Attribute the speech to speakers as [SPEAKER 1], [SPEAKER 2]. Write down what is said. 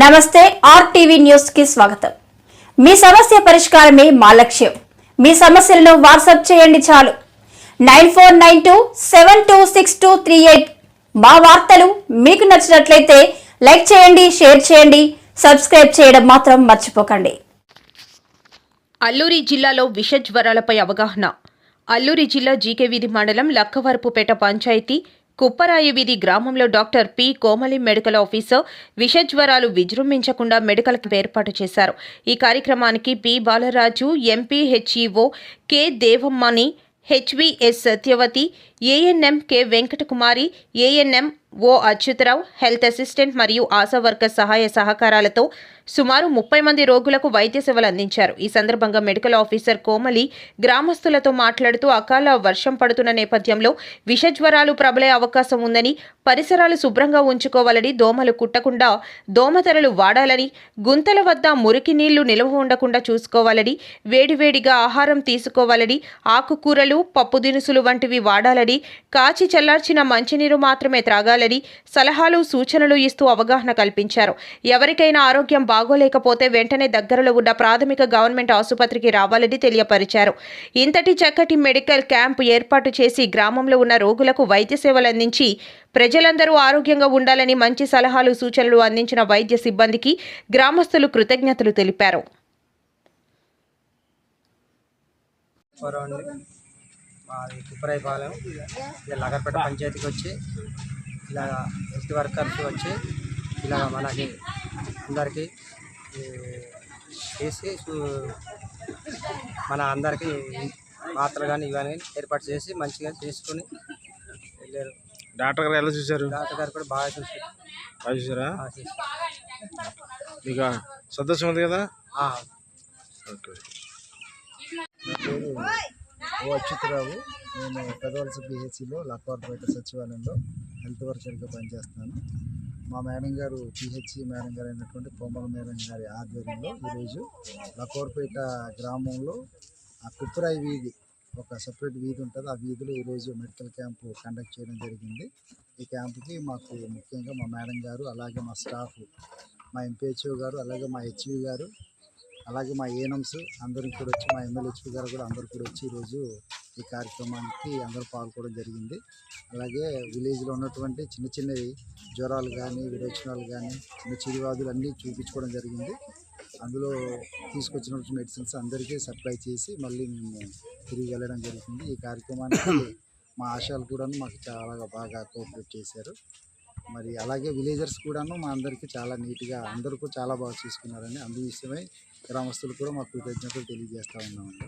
[SPEAKER 1] నమస్తే ఆర్టీవీ న్యూస్కి స్వాగతం. మీ సమస్య పరిష్కారమే మా లక్ష్యం. మీ సమస్యలను వాట్సాప్ చేయండి చాలు. Nine four nine two seven two six two three eight మా వార్తలు మీకు నచ్చినట్లయితే లైక్ చేయండి షేర్ చేయండి సబ్స్క్రైబ్ చేయడం మాత్రం మర్చిపోకండి.
[SPEAKER 2] అల్లూరి జిల్లాలో విష జ్వరాలపై అవగాహన. అల్లూరి జిల్లా జీకే వీధి మండలం లక్కవరపుపేట పంచాయతీ కుప్పరాయి వీధి గ్రామంలో doctor P. Komali medical officer విష జ్వరాలు విజృంభించకుండా మెడికల్ ఏర్పాటు చేశారు. ఈ కార్యక్రమానికి P. Balaraju MP HEO K. దేవమ్మని HVS Satyavathi ANM K. Venkatakumari ANM O Achyutarao health assistant మరియు ఆశా వర్కర్ సహాయ సహకారాలతో సుమారు ముప్పై మంది రోగులకు వైద్య సేవలు అందించారు. ఈ సందర్భంగా మెడికల్ ఆఫీసర్ కోమలి గ్రామస్తులతో మాట్లాడుతూ అకాల వర్షం పడుతున్న నేపథ్యంలో విష జ్వరాలు ప్రబలే అవకాశం ఉందని పరిసరాలు శుభ్రంగా ఉంచుకోవాలని దోమలు కుట్టకుండా దోమతెరలు వాడాలని గుంతల వద్ద మురికి నీళ్ళు నిల్వ ఉండకుండా చూసుకోవాలని వేడివేడిగా ఆహారం తీసుకోవాలని ఆకుకూరలు పప్పు దినుసులు వంటివి వాడాలని కాచి చల్లార్చిన మంచినీరు మాత్రమే త్రాగాలి త్రాగాలని సలహాలు సూచనలు ఇస్తూ అవగాహన కల్పించారు. ఎవరికైనా ఆరోగ్యం బాగోలేకపోతే వెంటనే దగ్గరలో ఉన్న ప్రాథమిక గవర్నమెంట్ ఆసుపత్రికి రావాలని తెలియపరిచారు. ఇంతటి చక్కటి మెడికల్ క్యాంప్ ఏర్పాటు చేసి గ్రామంలో ఉన్న రోగులకు వైద్య సేవలు అందించి ప్రజలందరూ ఆరోగ్యంగా ఉండాలని మంచి సలహాలు సూచనలు అందించిన వైద్య సిబ్బందికి గ్రామస్తులు కృతజ్ఞతలు తెలిపారు.
[SPEAKER 3] మాది కుప్పరాయిపాలెం ఇలా లగర్పేట పంచాయతీకి వచ్చి ఇలా హెల్త్ వర్కర్స్ వచ్చి ఇలా మనకి అందరికీ ఈ, చేసి మన అందరికీ మాత్రలు కానీ ఇవన్నీ ఏర్పాటు చేసి మంచిగా చేసుకుని వెళ్ళారు.
[SPEAKER 4] డాక్టర్ గారు ఎలా చూశారు?
[SPEAKER 3] డాక్టర్ గారు కూడా బాగా చూసి
[SPEAKER 4] బాగా చూసారా మీకు సంతోషం ఉంది కదా?
[SPEAKER 3] ఆ,
[SPEAKER 4] ఓకే.
[SPEAKER 5] ఓ అచ్యుతరావు నేను పెదవలస పిహెచ్సిలో లక్వార్పేట సచివాలయంలో హెల్త్ వర్కర్గా పనిచేస్తున్నాను మా మేడం గారు పిహెచ్సి మేడం గారు అయినటువంటి కోమల మేడం గారి ఆధ్వర్యంలో ఈరోజు లకోర్పేట గ్రామంలో ఆ కుప్పరాయి వీధి ఒక సపరేట్ వీధి ఉంటుంది. ఆ వీధిలో ఈరోజు మెడికల్ క్యాంపు కండక్ట్ చేయడం జరిగింది. ఈ క్యాంపుకి మాకు ముఖ్యంగా మా మేడం గారు అలాగే మా స్టాఫ్ మా ఎంపీహెచ్ఓ గారు అలాగే మా హెచ్వి గారు అలాగే మా ఏఎన్ఎంస్ అందరూ కూడా వచ్చి మా ఎమ్మెల్యేహెచ్పి గారు కూడా అందరూ కూడా వచ్చి ఈరోజు ఈ కార్యక్రమానికి అందరూ పాల్గొనడం జరిగింది. అలాగే విలేజ్లో ఉన్నటువంటి చిన్న చిన్నవి జ్వరాలు కానీ విరోచనాలు కానీ చిన్న చిరువాదులు అన్నీ చూపించుకోవడం జరిగింది. అందులో తీసుకొచ్చినటువంటి మెడిసిన్స్ అందరికీ సప్లై చేసి మళ్ళీ మేము తిరిగి వెళ్ళడం జరుగుతుంది. ఈ కార్యక్రమానికి మా ఆశాలు కూడాను మాకు చాలా బాగా కోఆపరేట్ చేశారు. మరి అలాగే విలేజర్స్ కూడాను మా అందరికీ చాలా నీట్గా అందరూ చాలా బాగా చూసుకున్నారని అందు విషయమై గ్రామస్తులు కూడా మా కృతజ్ఞతలు తెలియజేస్తూ ఉన్నామండి.